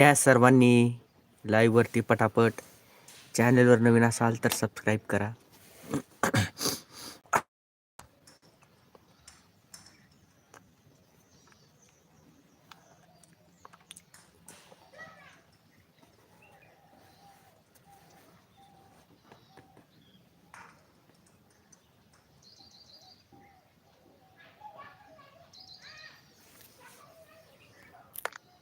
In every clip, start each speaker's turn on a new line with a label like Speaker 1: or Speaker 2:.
Speaker 1: या सर्वांनी लाईव्हवरती पटापट चॅनलवर नवीन असाल तर सबस्क्राईब करा.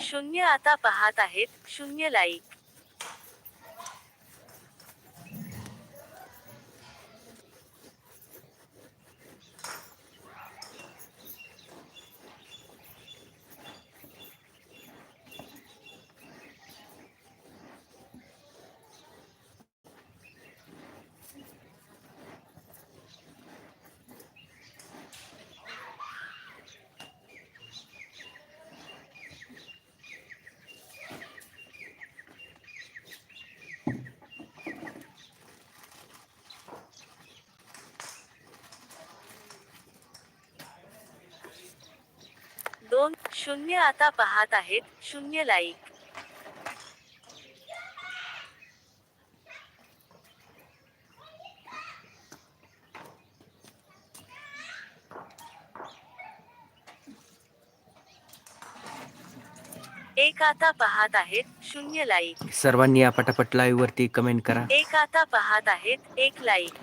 Speaker 2: शून्य आता पाहत आहेत शून्य लाईक. दोन शून्य आता पाहत आहेत शून्य लाईक एक आता पाहत आहेत शून्य लाईक
Speaker 1: सर्वांनी या पटापट लाईव्हवरती कमेंट करा.
Speaker 2: एक आता पाहत आहेत एक लाईक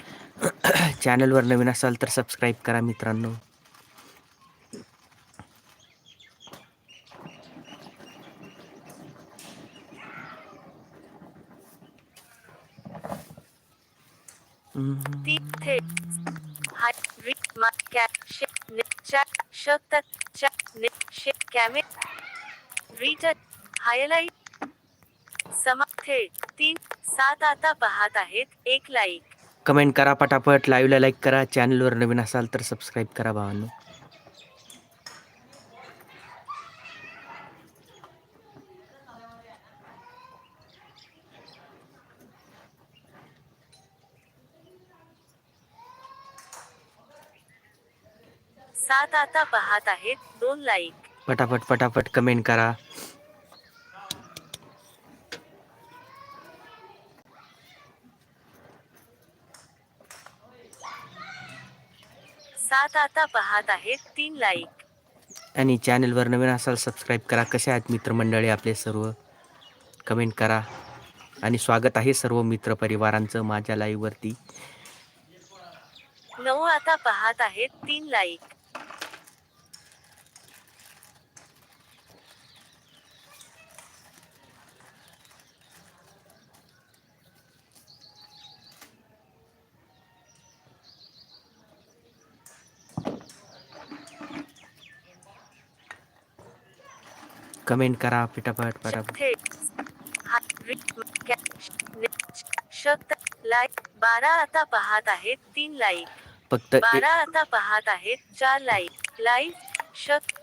Speaker 1: चॅनलवर नवीन असाल तर सबस्क्राईब करा मित्रांनो हम्म.
Speaker 2: तीन थेट हाय रि मा कॅप शे नि चॅट शत चॅट नि शे कॅमे तिथे हायलाइट समा तीन सात आता पाहत आहेत एक लाईक.
Speaker 1: कमेंट करा पटापट लाईव्हला लाईक करा चॅनलवर नवीन असाल तर सबस्क्राईब करा भावांनो.
Speaker 2: सात आता पाहत आहेत दोन लाईक
Speaker 1: पटापट पटापट कमेंट करा.
Speaker 2: सात आता पाहत आहेत तीन लाईक
Speaker 1: आणि चॅनलवर नवीन असाल सबस्क्राईब करा. कसे आहेत मित्रमंडळी आपले सर्व? कमेंट करा. आणि स्वागत आहे सर्व मित्रपरिवारांचं माझ्या लाईव्हवरती
Speaker 2: नऊ आता पाहत आहेत तीन लाईक
Speaker 1: कमेंट करा पटापट पटापट.
Speaker 2: लाईक बारा आता पाहत आहेत तीन लाईक
Speaker 1: फक्त
Speaker 2: बारा आता पाहत आहेत चार लाईक शत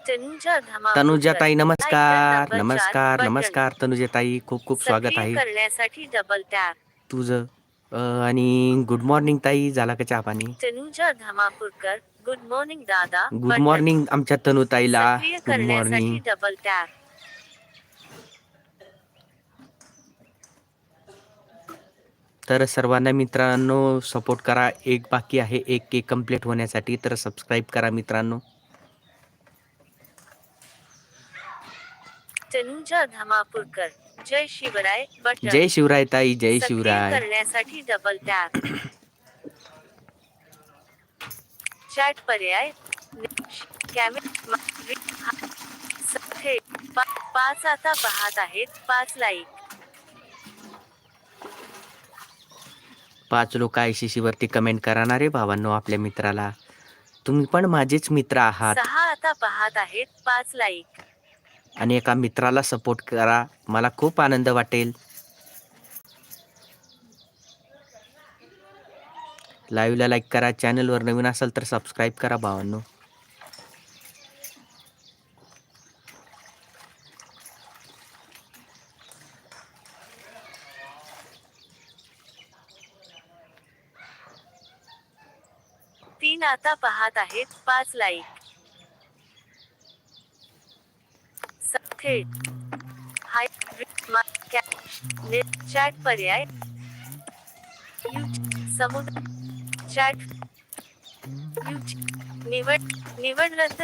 Speaker 2: तनुजा
Speaker 1: ताई नमस्कार नमस्कार. नमस्कार तनुजा ताई खूप खूप स्वागत आहे.
Speaker 2: करण्यासाठी डबल टॅप
Speaker 1: तुझं आणि गुड मॉर्निंग ताई झाला का चहा पाणी?
Speaker 2: तनुजा धमापूरकर गुड मॉर्निंग दादा.
Speaker 1: गुड. मॉर्निंग आमच्या तनु ताईला
Speaker 2: सक्रिय
Speaker 1: गुड मॉर्निंग
Speaker 2: डबल टॅप
Speaker 1: तर सर्वांना मित्रांनो सपोर्ट करा. एक बाकी आहे एक केक कंप्लीट होण्यासाठी. तर सबस्क्राईब करा मित्रांनो.
Speaker 2: तनुजा धमापूरकर. जय शिवराय
Speaker 1: जय शिवराय ताई जय शिवराय.
Speaker 2: करण्यासाठी डबल टॅप चॅट पर्याय. पाच आता पाहत आहेत. पाच लाईक
Speaker 1: पाच लोक आयसीसी वरती कमेंट करणार रे भावांनो आपल्या मित्राला. तुम्ही पण माझेच मित्र आहात.
Speaker 2: सहा आता पाहत आहेत पाच लाईक
Speaker 1: आणि एका मित्राला सपोर्ट करा. मला खूप आनंद वाटेल. लाईव्हला लाईक करा. चॅनलवर नवीन असाल तर सबस्क्राईब करा भावांनो.
Speaker 2: तीन आता पाहत आहेत पाच लाईक थेट हाय चॅट पर्याय. समुद्र. चॅट निवड निवड रद्द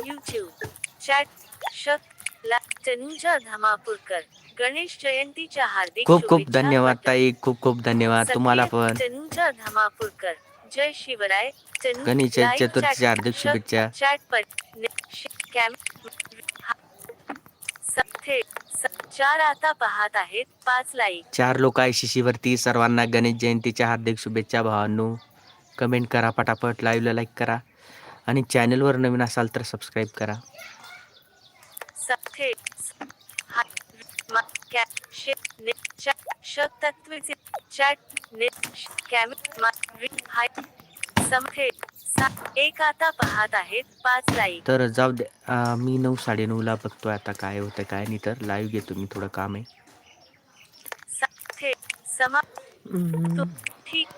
Speaker 2: यूट्यूब चॅट शक. ला तनुजा धमापूरकर. गणेश जयंतीच्या हार्दिक
Speaker 1: खूप खूप. धन्यवाद. ताई. खूप खूप धन्यवाद तुम्हाला पण.
Speaker 2: तनुजा धमापूरकर. जय शिवराय
Speaker 1: गणेश चतुर्थीच्या
Speaker 2: चॅट-
Speaker 1: हार्दिक शुभेच्छा
Speaker 2: चार आता पाहत आहेत पाच लाईक
Speaker 1: चार लोक आयसीसी वरती सर्वांना गणेश जयंतीच्या हार्दिक शुभेच्छा भावांनो. कमेंट करा पटापट लाईव्हला लाईक करा. आणि चॅनलवर नवीन असाल तर सबस्क्राईब करा.
Speaker 2: एक आता पाहत आहेत पाच लाईक
Speaker 1: तर जाऊ दे मी नऊ साडेनऊला बघतोय आता काय होतं काय नाही तर लाईव्ह घेतो मी थोडं काम आहे.
Speaker 2: ठीक